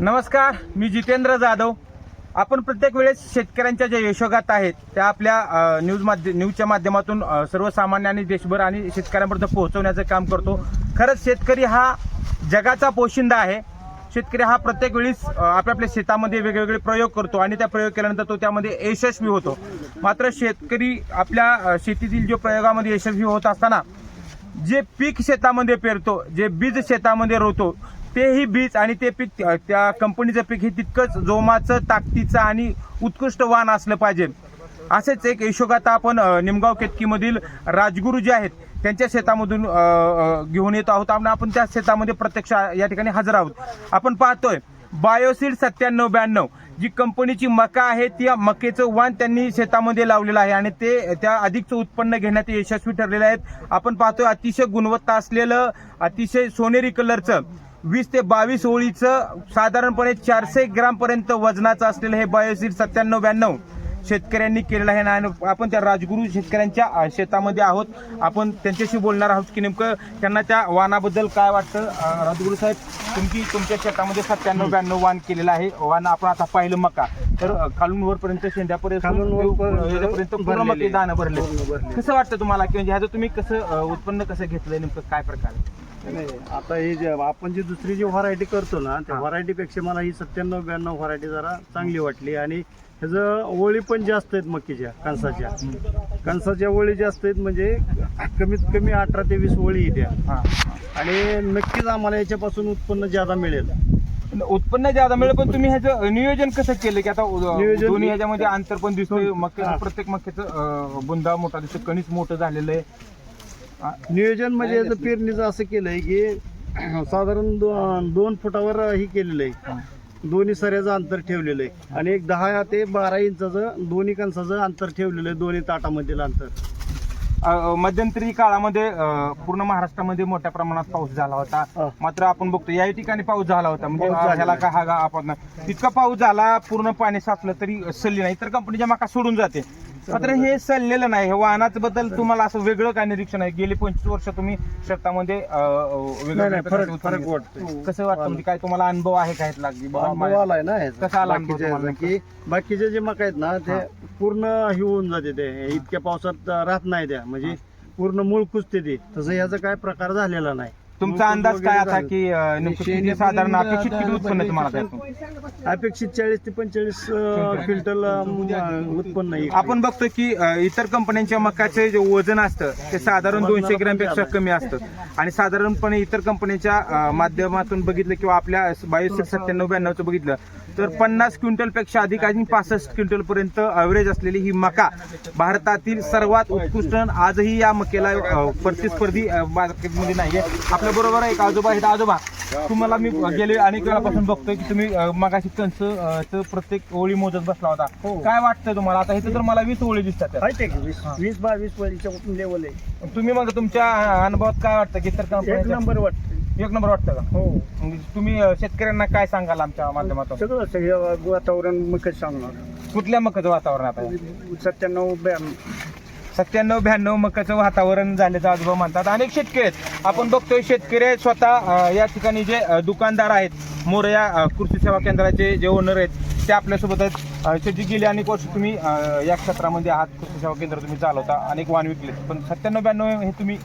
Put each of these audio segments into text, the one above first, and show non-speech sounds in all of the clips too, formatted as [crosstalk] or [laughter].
नमस्कार मी जितेंद्र जाधव. आपण प्रत्येक वेळेस शेतकऱ्यांच्या ज्या यशोगात आहेत त्या आपल्या न्यूज माध्य न्यूजच्या माध्यमातून सर्वसामान्य आणि देशभर आणि शेतकऱ्यांपर्यंत पोहोचवण्याचं काम करतो. खरंच शेतकरी हा जगाचा पोशिंदा आहे. शेतकरी हा प्रत्येक वेळीस आपल्या आपापल्या शेतामध्ये वेगवेगळे प्रयोग करतो आणि त्या प्रयोग केल्यानंतर तो त्यामध्ये यशस्वी होतो. मात्र शेतकरी आपल्या शेतीतील जो प्रयोगामध्ये यशस्वी होत असताना जे पीक शेतामध्ये पेरतो जे बीज शेतामध्ये रोवतो तेही बीज आणि ते पीक त्या- कंपनीचं पीक हे तितकंच जोमाचं ताकदीचं आणि उत्कृष्ट वाण असलं पाहिजे. असेच एक यशोगाथा आपण निमगाव केतकीमधील राजगुरू जे आहेत त्यांच्या शेतामधून घेऊन येत आहोत. आणि आपण त्या शेतामध्ये प्रत्यक्ष या ठिकाणी हजर आहोत. आपण पाहतोय बायोसीड सत्त्याण्णव ब्याण्णव जी कंपनीची मका आहे त्या मकेचं वाण त्यांनी शेतामध्ये लावलेलं आहे आणि ते त्या अधिकचं उत्पन्न घेण्यात यशस्वी ठरलेले आहेत. आपण पाहतोय अतिशय गुणवत्ता असलेलं अतिशय सोनेरी कलरचं वीस ते बावीस ओळीचं साधारणपणे चारशे ग्राम पर्यंत वजनाचं असलेलं हे बायोसीड सत्त्याण्णव ब्याण्णव शेतकऱ्यांनी केलेलं आहे. आणि आपण त्या राजगुरू शेतकऱ्यांच्या शेतामध्ये आहोत. आपण त्यांच्याशी बोलणार आहोत की नेमकं त्यांना त्या वाणाबद्दल काय वाटतं? राजगुरू साहेब तुमची तुमच्या शेतामध्ये सत्त्याण्णव ब्याण्णव वाण केलेलं आहे. वाण आपण आता पाहिलं मका. तर खालून वरपर्यंत शेंड्यापर्यंत पूर्ण. मके दाणं भरले. कसं वाटतं तुम्हाला? की म्हणजे ह्याचं तुम्ही कसं उत्पन्न कसं घेतलंय? नेमकं काय प्रकार? नाही आता हे जे आपण जी दुसरी जी व्हरायटी करतो ना त्या हा. व्हरायटी पेक्षा मला ही सत्त्याण्णव ब्याण्णव व्हरायटी जरा चांगली वाटली. आणि ह्याचं ओळी पण जास्त आहेत मकीच्या कणसाच्या. कणसाच्या ओळी जास्त आहेत म्हणजे कमीत कमी अठरा ते वीस ओळी येत्या. हा आणि नक्कीच आम्हाला याच्यापासून उत्पन्न ज्यादा मिळेल. उत्पन्न ज्यादा मिळेल पण तुम्ही ह्याचं नियोजन कसं केलं की आता नियोजन- दोन्ही ह्याच्यामध्ये अंतर पण दिसतोय मक्याचं हा. प्रत्येक मक्याचं अं, बुंदा मोठा दिसतो कणीस मोठं झालेलं आहे. नियोजन म्हणजे याचं पेरणीचं असं केलंय की [clears throat] साधारण दो- दोन फुटावर ही केलेलं आहे. दोन्ही सऱ्याचं अंतर ठेवलेलं आहे. आणि एक दहा ते बारा इंचाचं दोन्ही कणसाचं अंतर ठेवलेलं आहे दोन्ही ताटामधील अंतर. अं, मध्यंतरी काळामध्ये अं, पूर्ण महाराष्ट्रामध्ये मोठ्या प्रमाणात पाऊस झाला होता. हा. मात्र आपण बघतो या ठिकाणी पाऊस झाला होता. म्हणजे पाऊस ह्याला का हा गा- आपण इतका पाऊस झाला पूर्ण पाणी साचलं तरी सल्ली नाही. तर कंपनीच्या मका सोडून जाते. मात्र हे सल्लेलं नाही हे वाहनाचं बद्दल तुम्हाला असं वेगळं काय निरीक्षण आहे? गेली पंचवीस वर्ष तुम्ही शेतामध्ये नाही, नाही, फरक- फरक. वाटतोय. कसं वाटतं? म्हणजे काय तुम्हाला अनुभव आहे काय लागली बाबा अनुभव माझ्या- आलाय ना ह्याचा. कसा आला अनुभव बाकीच्या तुम्हाला ह्याचा की बाकीचे जे मका आहेत ना ते पूर्ण हे होऊन जाते ते. इतक्या पावसात राहत नाही त्या. म्हणजे पूर्ण मूळ कुजते ते. तसं ह्याचा काय प्रकार झालेला नाही. तुमचा अंदाज काय आता. की अं, नेमकं किती साधारण अपेक्षित किती उत्पन्न तुम्हाला त्यातून अपेक्षित चाळीस ते पंचेचाळीस क्विंटल अं, उत्पन्न येईल. आपण बघतो की अ, इतर कंपन्यांच्या मकाचे जे वजन असतं ते साधारण दोनशे ग्रॅमपेक्षा कमी असतं. आणि साधारणपणे इतर कंपन्यांच्या अ, माध्यमातून बघितलं किंवा आपल्या बायोसिक सत्त्याण्णव ब्याण्णवचं बघितलं तर पन्नास क्विंटलपेक्षा अधिक आणि पासष्ट क्विंटल पर्यंत अवरेज असलेली ही मका भारतातील सर्वात उत्कृष्ट आजही या मकेला अ, प्रतिस्पर्धी मार्केटमध्ये नाहीये. आपल्या बरोबर एक आजोबा आहेत. आजोबा तुम्हाला मी गेले अनेक वेळापासून बघतोय की तुम्ही मगाशी चं प्रत्येक ओळी मोजत बसला होता. हो. काय वाटतं तुम्हाला? आता इथे तर मला वीस ओळी दिसतात. आहे की? वीस वीस बावीस वळीच्या लेवल आहे. तुम्ही मग तुमच्या अनुभवात काय वाटतं? की तर नंबर वाटतं एक नंबर वाटतं का? हो. म्हणजे तुम्ही शेतकऱ्यांना काय सांगाल आमच्या माध्यमातून? सगळं सगळं वातावरण मग सांगणार. कुठल्या मकाचं वातावरण आता? आहे? सत्त्याण्णव सत्त्याण्णव ब्याण्णव मकाचं वातावरण झाल्याचं आजोबा म्हणतात. अनेक शेतकरी आहेत. आपण बघतोय शेतकरी स्वतः या ठिकाणी जे दुकानदार आहेत. मोरया कृषी सेवा केंद्राचे जे ओनर आहेत ते आपल्यासोबत आहेत. शेवटी गेली अनेक वर्ष तुम्ही या क्षेत्रामध्ये आहात. कृषी सेवा केंद्र तुम्ही चालवता. अनेक वाण विकले. पण सत्त्याण्णव ब्याण्णव हे तुम्ही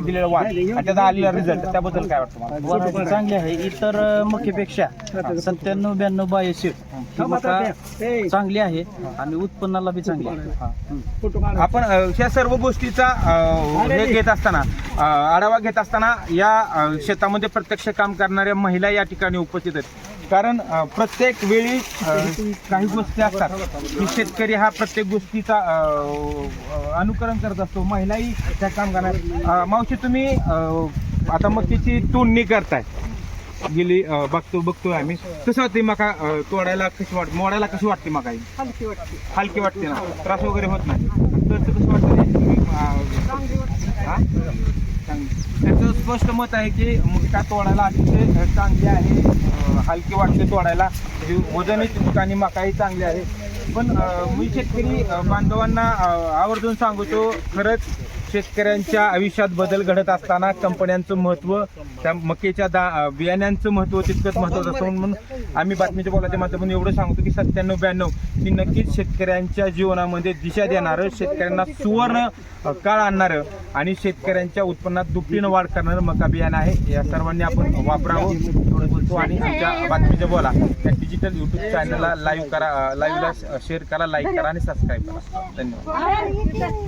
दिलेलं वाण आणि त्याचा आलेला रिझल्ट त्याबद्दल काय वाटतं तुम्हाला? व्हरायटी चांगली आहे. इतर मक्यापेक्षा सत्त्याण्णव ब्याण्णव मका चांगली आहे आणि उत्पन्नाला बी चांगली आहे. आपण ह्या सर्व गोष्टीचा हे घेत असताना आढावा घेत असताना या शेतामध्ये प्रत्यक्ष काम करणाऱ्या महिला या ठिकाणी उपस्थित आहेत. कारण अ, प्रत्येक वेळी अ, काही गोष्टी असतात. की शेतकरी हा प्रत्येक गोष्टीचा अ, अ, अनुकरण करत असतो. महिलाही त्या काम करणार अ, मावशी तुम्ही अ, आता मकीची तोडणी करताय. गेली अ, बघतो बघतोय आम्ही. कसं वाटते मका अ, तोडायला कशी वाटते मोडायला कशी वाटते मका ही? हलकी वाटते. हलकी वाटते ना. त्रास वगैरे होत नाही. तर कसं वाटतं? तुम्ही, आ, हा? चांगली. त्याचं स्पष्ट मत आहे की मुक्का तोडायला अतिशय चांगली आहे. हलकी वाटते तोडायला. वजनही वजनही आणि मकाही चांगली आहे. पण मी शेतकरी बांधवांना आवर्जून सांगतो खरंच शेतकऱ्यांच्या आयुष्यात बदल घडत असताना कंपन्यांचं महत्त्व त्या मकेच्या दा बियाण्यांचं महत्त्व तितकंच महत्वाचं असतं. म्हणून आम्ही बातमीच्या बोलाच्या माध्यमातून एवढं सांगतो की सत्त्याण्णव ब्याण्णव ही नक्कीच शेतकऱ्यांच्या जीवनामध्ये दिशा देणारं शेतकऱ्यांना सुवर्ण काळ आणणारं आणि शेतकऱ्यांच्या उत्पन्नात दुपटीनं वाढ करणारं मका बियाणं आहे. या सर्वांनी आपण वापरावं एवढं बोलतो आणि आमच्या बातमीच्या बोला. या डिजिटल युट्यूब चॅनलला लाईव्ह करा लाईव्हला शेअर करा लाईक करा आणि सबस्क्राईब करा. धन्यवाद.